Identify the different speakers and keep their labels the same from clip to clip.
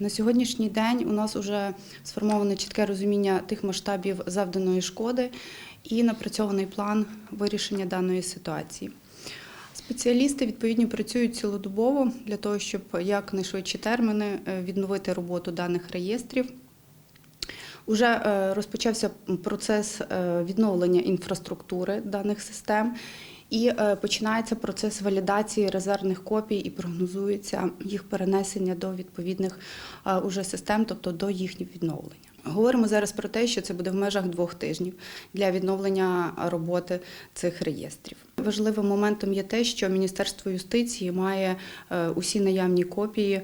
Speaker 1: На сьогоднішній день у нас вже сформовано чітке розуміння тих масштабів завданої шкоди і напрацьований план вирішення даної ситуації. Спеціалісти відповідно працюють цілодобово для того, щоб якнайшвидші терміни е, відновити роботу даних реєстрів. Уже е, розпочався процес е, відновлення інфраструктури даних систем. І е, починається процес валідації резервних копій і прогнозується їх перенесення до відповідних е, уже систем, тобто до їхніх відновлення. Говоримо зараз про те, що це буде в межах двох тижнів для відновлення роботи цих реєстрів. Важливим моментом є те, що Міністерство юстиції має е, усі наявні копії,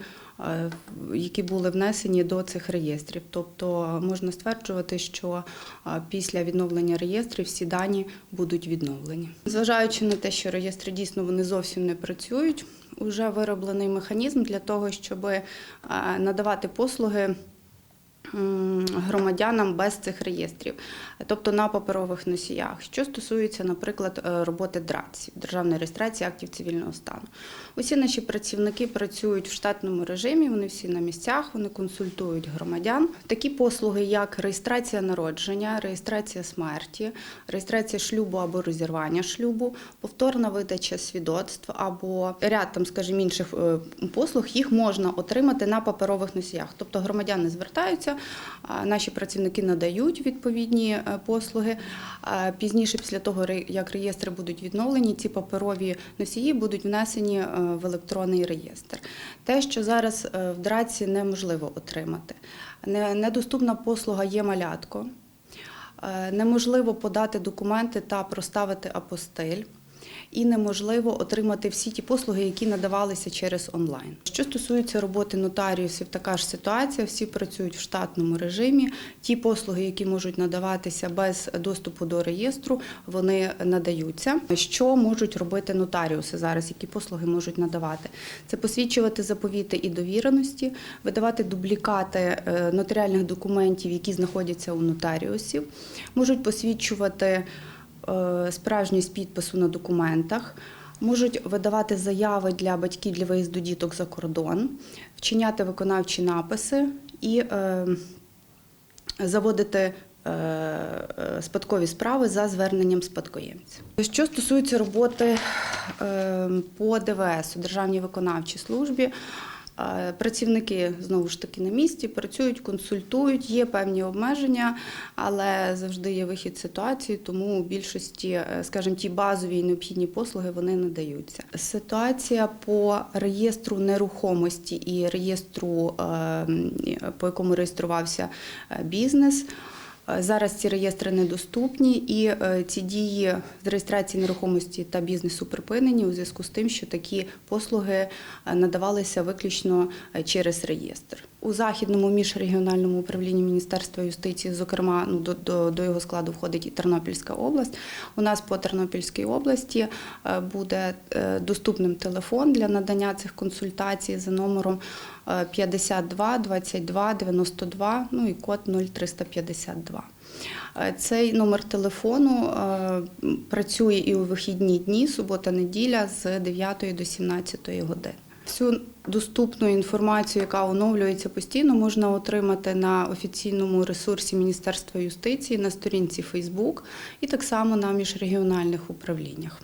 Speaker 1: які були внесені до цих реєстрів. Тобто можна стверджувати, що е, після відновлення реєстрів всі дані будуть відновлені. Зважаючи на те, що реєстри дійсно вони зовсім не працюють, вже вироблений механізм для того, щоб е, надавати послуги громадянам без цих реєстрів, тобто на паперових носіях. Що стосується, наприклад, е, роботи ДРАЦів, державної реєстрації актів цивільного стану. Усі наші працівники працюють в штатному режимі, вони всі на місцях, вони консультують громадян. Такі послуги, як реєстрація народження, реєстрація смерті, реєстрація шлюбу або розірвання шлюбу, повторна видача свідоцтв або ряд там, скажімо, інших е, послуг, їх можна отримати на паперових носіях. Тобто громадяни звертаються, наші працівники надають відповідні е, послуги. Пізніше, після того, як реєстри будуть відновлені, ці паперові носії будуть внесені е, в електронний реєстр. Те, що зараз е, в драці неможливо отримати. Недоступна послуга є малятко. Неможливо подати документи та проставити апостиль. І неможливо отримати всі ті послуги, які надавалися через онлайн. Що стосується роботи нотаріусів, така ж ситуація. Всі працюють в штатному режимі. Ті послуги, які можуть надаватися без доступу до реєстру, вони надаються. Що можуть робити нотаріуси зараз? Які послуги можуть надавати? Це посвідчувати заповіти і довіреності, видавати дублікати е, нотаріальних документів, які знаходяться у нотаріусів, можуть посвідчувати справжність підпису на документах. Можуть видавати заяви для батьків для виїзду діток за кордон, вчиняти виконавчі написи і е, заводити е, е, спадкові справи за зверненням спадкоємця. Що стосується роботи е, по ДВС у Державній виконавчій службі, е, працівники знову ж таки на місці працюють, консультують, є певні обмеження, але завжди є вихід ситуації, тому у більшості, е, скажімо, ті базові і необхідні послуги вони надаються. Ситуація по реєстру нерухомості і реєстру, е, по якому реєструвався е, бізнес. Е, Зараз ці реєстри недоступні, і е, ці дії з реєстрації нерухомості та бізнесу припинені у зв'язку з тим, що такі послуги е, надавалися виключно через реєстр. У західному міжрегіональному управлінні Міністерства юстиції, зокрема, ну до, до, до його складу входить і Тернопільська область. У нас по Тернопільській області е, буде е, доступним телефон для надання цих консультацій за номером е, 52 22 92, ну і код 0352. Е, Цей номер телефону працює і у вихідні дні, субота, неділя з 9 до 17 години. Всю доступну інформацію, яка оновлюється постійно, можна отримати на офіційному ресурсі Міністерства юстиції на сторінці Фейсбук і так само на міжрегіональних управліннях.